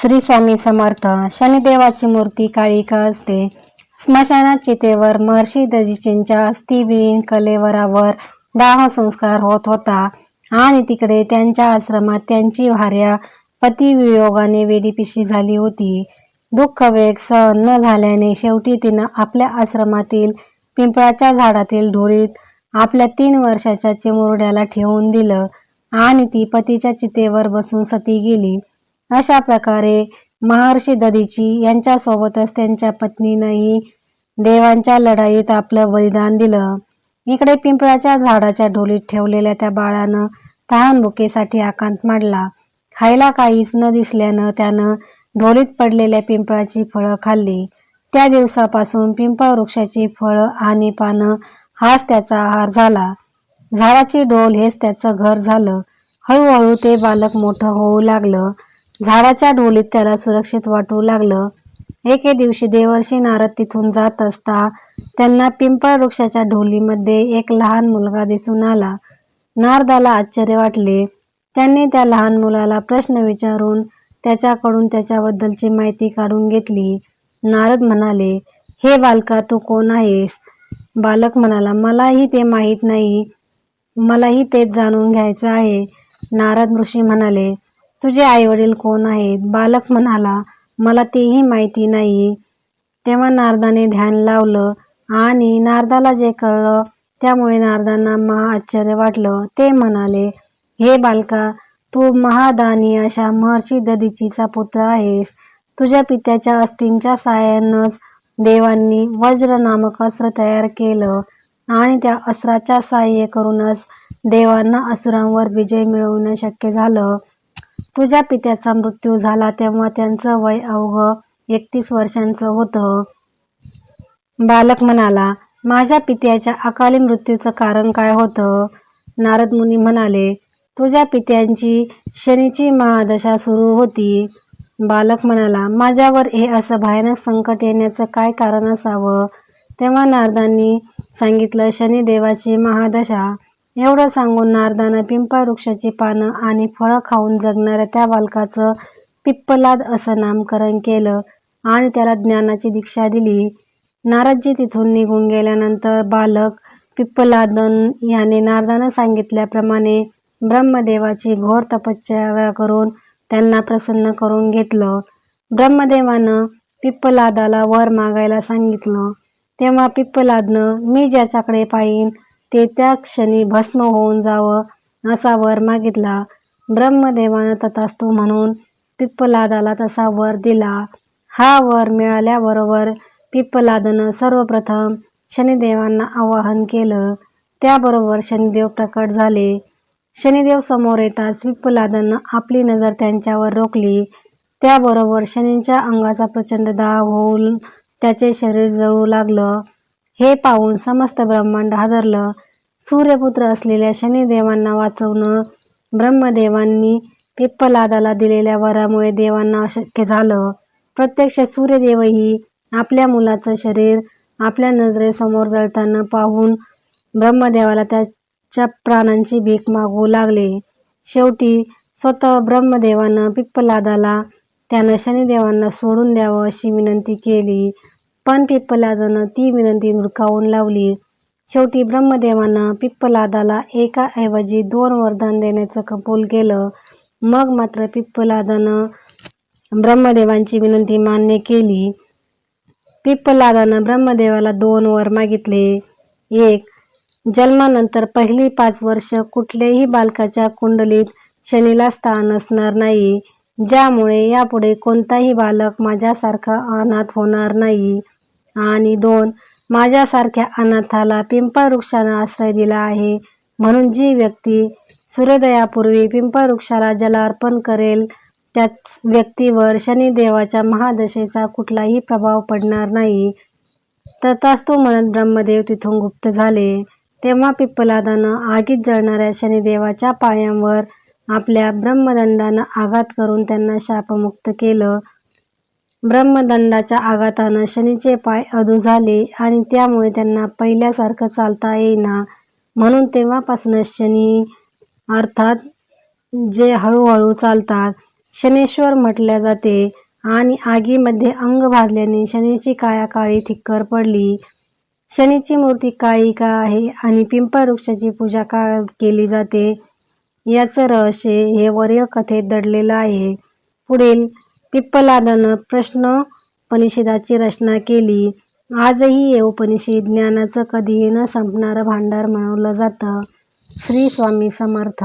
श्री स्वामी समर्थ. शनिदेवाची मूर्ती काळिका असते? स्मशानात चितेवर महर्षी दजीचींच्या अस्थिविहीन कलेवरावर दाह संस्कार होत होता. आणि तिकडे त्यांच्या आश्रमात त्यांची भार्या पतिवियोगाने वेडीपिशी झाली होती. दुःख वेग सहन न झाल्याने शेवटी तिनं आपल्या आश्रमातील पिंपळाच्या झाडातील ढोळीत आपल्या तीन वर्षाच्या चिमुरड्याला ठेवून दिलं. आणि ती पतीच्या चितेवर बसून सती गेली. अशा प्रकारे महर्षी दधीची यांच्यासोबतच त्यांच्या पत्नीनंही देवांच्या लढाईत आपलं बलिदान दिलं. इकडे पिंपळाच्या झाडाच्या ढोलीत ठेवलेल्या त्या बाळानं तहान भुकेसाठी आकांत मांडला. खायला काहीच न दिसल्यानं त्यानं ढोलीत पडलेल्या पिंपळाची फळं खाल्ली. त्या दिवसापासून पिंपळ वृक्षाची फळं आणि पानं हाच त्याचा आहार झाला. झाडाची डोल हेच त्याचं घर झालं. हळूहळू ते बालक मोठं होऊ लागलं. झाडाच्या ढोलीत त्याला सुरक्षित वाटू लागलं. एके दिवशी देवर्षी नारद तिथून जात असता त्यांना पिंपळ वृक्षाच्या ढोलीमध्ये एक लहान मुलगा दिसून आला. नारदाला आश्चर्य वाटले. त्यांनी त्या लहान मुलाला प्रश्न विचारून त्याच्याकडून त्याच्याबद्दलची माहिती काढून घेतली. नारद म्हणाले हे बालका तू कोण आहेस? बालक म्हणाला मलाही ते माहीत नाही. मलाही तेच जाणून घ्यायचं आहे. नारद ऋषी म्हणाले तुझे आईवडील कोण आहेत? बालक म्हणाला मला तेही माहिती नाही तेव्हा नारदाने ध्यान लावलं आणि नारदाला जे कळलं त्यामुळे नारदांना महा आश्चर्य वाटलं. ते म्हणाले हे बालका तू महादानी अशा महर्षी ददीचीचा पुत्र आहेस. तुझ्या पित्याच्या अस्थींच्या साहाय्यानंच देवांनी वज्र नामक अस्त्र तयार केलं आणि त्या अस्त्राच्या साह्य करूनच देवांना असुरांवर विजय मिळवणं शक्य झालं. तुझ्या पित्याचा मृत्यू झाला तेव्हा त्यांचं वय अवघं एकतीस वर्षांचं होतं. बालक म्हणाला माझ्या पित्याच्या अकाली मृत्यूचं कारण काय होतं? नारद मुनी म्हणाले तुझ्या पित्यांची शनीची महादशा सुरू होती. बालक म्हणाला माझ्यावर हे असं भयानक संकट येण्याचं काय कारण असावं? तेव्हा नारदांनी सांगितलं शनिदेवाची महादशा एवढं सांगून नारदानं पिंपळ वृक्षाची पानं आणि फळं खाऊन जगणाऱ्या त्या बालकाचं पिप्पलाद असं नामकरण केलं आणि त्याला ज्ञानाची दीक्षा दिली. नारदजी तिथून निघून गेल्यानंतर बालक पिप्पलादन याने नारदानं सांगितल्याप्रमाणे ब्रह्मदेवाची घोर तपश्चर्या करून त्यांना प्रसन्न करून घेतलं. ब्रह्मदेवानं पिप्पलादाला वर मागायला सांगितलं. तेव्हा पिप्पलादनं मी ज्याच्याकडे पाहीन ते त्या क्षणी भस्म होऊन जावं असा वर मागितला. ब्रह्मदेवानं तथास्तू म्हणून पिप्पलादाला तसा वर दिला. हा वर मिळाल्याबरोबर पिप्पलादनं सर्वप्रथम शनिदेवांना आवाहन केलं. त्याबरोबर शनिदेव प्रकट झाले. शनिदेव समोर येताच पिप्पलादनं आपली नजर त्यांच्यावर रोखली. त्याबरोबर शनींच्या अंगाचा प्रचंड दाह होऊन त्याचे शरीर जळू लागलं. हे पाहून समस्त ब्रह्मांड हादरलं सूर्यपुत्र असलेल्या शनिदेवांना वाचवणं. ब्रह्मदेवांनी पिप्पलादाला दिलेल्या वरामुळे देवांना अशक्य झालं. प्रत्यक्ष सूर्यदेवही आपल्या मुलाचं शरीर आपल्या नजरेसमोर जळताना पाहून ब्रह्मदेवाला त्याच्या प्राणांची भीक मागू लागले. शेवटी स्वतः ब्रह्मदेवानं पिप्पलादाला त्यानं शनिदेवांना सोडून द्यावं अशी विनंती केली. पण पिप्पलादानं ती विनंती धुडकावून लावली. शेवटी ब्रह्मदेवानं पिप्पलादाला एकाऐवजी दोन वरदान देण्याचं कबूल केलं. मग मात्र पिप्पलादानं ब्रह्मदेवांची विनंती मान्य केली. पिप्पलादानं ब्रह्मदेवाला दोन वर मागितले. एक जन्मानंतर पहिली पाच वर्ष कुठल्याही बालकाच्या कुंडलीत शनीला स्थान असणार नाही ज्यामुळे यापुढे कोणताही बालक माझ्यासारखा अनाथ होणार नाही. आणि दोन माझ्यासारख्या अनाथाला पिंपळ वृक्षानं आश्रय दिला आहे. म्हणून जी व्यक्ती सूर्योदयापूर्वी पिंपळ वृक्षाला जलार्पण करेल त्याच व्यक्तीवर शनिदेवाच्या महादशेचा कुठलाही प्रभाव पडणार नाही. तथास्तु म्हणत ब्रह्मदेव तिथून गुप्त झाले. तेव्हा पिप्पलादानं आगीत जळणाऱ्या शनिदेवाच्या पायांवर आपल्या ब्रह्मदंडानं आघात करून त्यांना शापमुक्त केलं. ब्रह्मदंडाच्या आघातानं शनीचे पाय अधू झाले आणि त्यामुळे त्यांना पहिल्यासारखं चालता येईना. म्हणून तेव्हापासूनच शनी अर्थात जे हळूहळू चालतात शनेश्वर म्हटल्या जाते आणि आगीमध्ये अंग भाजल्याने शनीची काया काळी ठिक्कर पडली. शनीची मूर्ती काळी का आहे आणि पिंपळ वृक्षाची पूजा का केली जाते? याचं रहस्य हे वरील कथेत दडलेलं आहे. पुढील पिप्पलादानं प्रश्नोपनिषदाची रचना केली. आजही हे उपनिषद ज्ञानाचं कधीही न संपणारं भांडार म्हणवलं जातं. श्री स्वामी समर्थ.